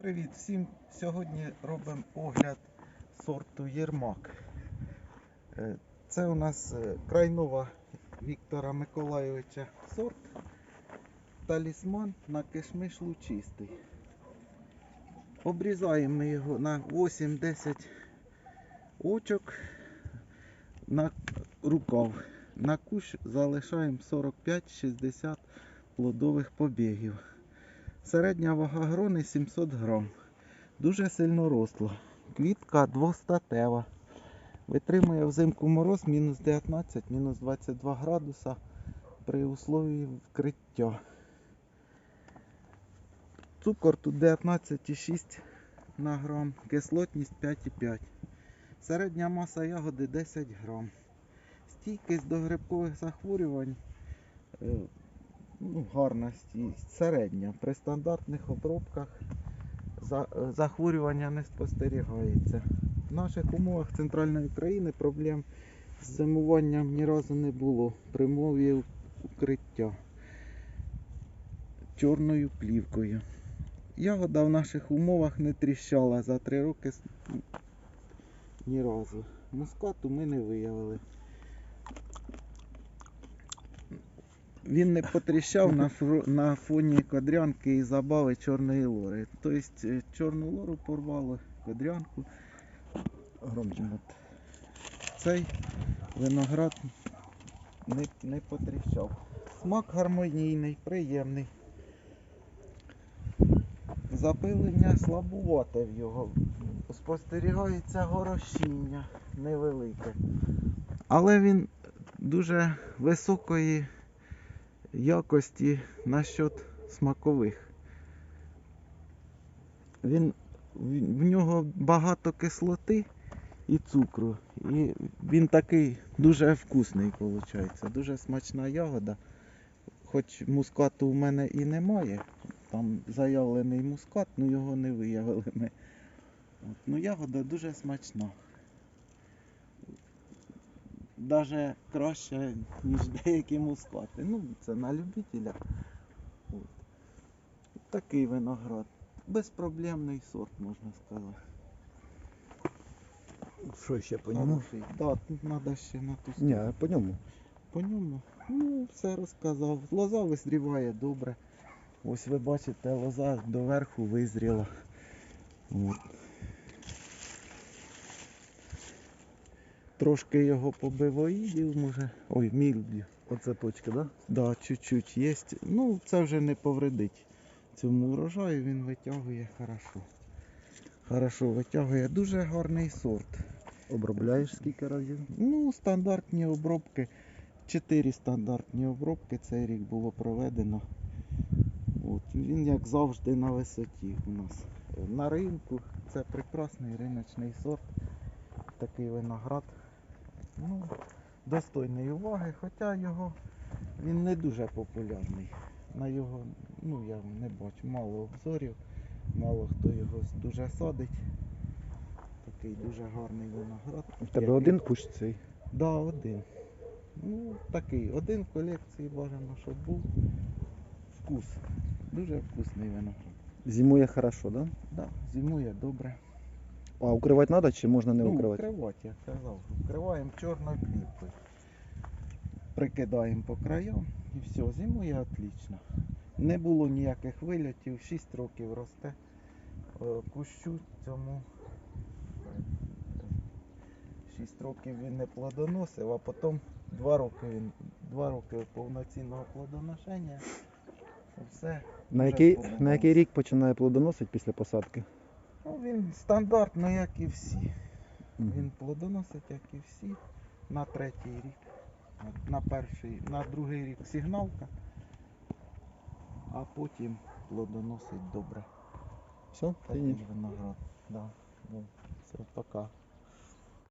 Привіт всім! Сьогодні робимо огляд сорту Єрмак. Е, Це у нас е, крайнова Віктора Миколайовича сорт. Талісман на кишмиш лучистий. Обрізаємо його на 8-10 очок на рукав. На кущ залишаємо 45-60 плодових побігів. Середня вага грони 700 грам. Дуже сильно росла. Квітка двостатева. Витримує взимку мороз мінус 19, мінус 22 градуса при условії вкриття. Цукор тут 19,6 на грам, кислотність 5,5. Середня маса ягоди 10 грам. Стійкість до грибкових захворювань е, ну, гарна стійкість, середня. При стандартних обробках захворювання не спостерігається. В наших умовах центральної України проблем з зимуванням ні разу не було. При мові укриття чорною плівкою. Ягода в наших умовах не тріщала за три роки ні разу. Мускату ми не виявили. Він не потріщав на, фро- на фоні кодрянки і забави чорної лори. Тобто е, чорну лору порвало, кодрянку. Громче. От. Цей виноград не, не потріщав. Смак гармонійний, приємний. Запилення слабувате в його. Спостерігається горошіння невелике. Але він дуже високої якості насчет смакових. Він, в в нього багато кислоти і цукру. І він такий дуже вкусний, виходить. Дуже смачна ягода. Хоч мускату у мене і немає. Там заявлений мускат, але його не виявили ми. От. Ну, ягода дуже смачна. Даже краще, ніж деякі мускати. Ну, це на любителя. От. Такий виноград. Безпроблемний сорт, можна сказати. Що ще по ньому? Да, тут треба ще на ту Ні, сторону. по ньому. По ньому, ну, все розказав. Лоза визріває добре. Ось ви бачите, лоза доверху визріла. От. Трошки його побивоїдів, може. Ой, мільдів. Оце точка, да? Да, чуть-чуть є. Ну, це вже не повредить цьому врожаю, він витягує хорошо. Хорошо витягує. Дуже гарний сорт. Обробляєш скільки разів? Ну, стандартні обробки. Чотири стандартні обробки цей рік було проведено. От, він, як завжди, на висоті у нас. На ринку це прекрасний риночний сорт. Такий виноград. Ну, достойний уваги, хоча його він не дуже популярний. На його, ну я не бачу, мало обзорів, мало хто його дуже садить. Такий дуже гарний виноград. У тебе Як один кущ цей. Да, один. Ну, такий, один в колекції бажано, щоб був вкус. Дуже вкусний виноград. Зимує хорошо, да? Да, зимує добре. А укривати треба чи можна не ну, укривати? вкривати, як казав. Вкриваємо чорною плівкою. Прикидаємо по краям і все, зимує отлично. Не було ніяких вильотів, 6 років росте. Е, Кущу цьому 6 років він не плодоносив, а потім 2 роки він 2 роки повноцінного плодоношення. Все. На вже який, на який рік починає плодоносити після посадки? Ну, він стандартно, як і всі. Він плодоносить, як і всі, на третій рік. На- перший, на другий рік сигналка, а потім плодоносить добре. Все, Такий виноград. Да, да. Все, пока.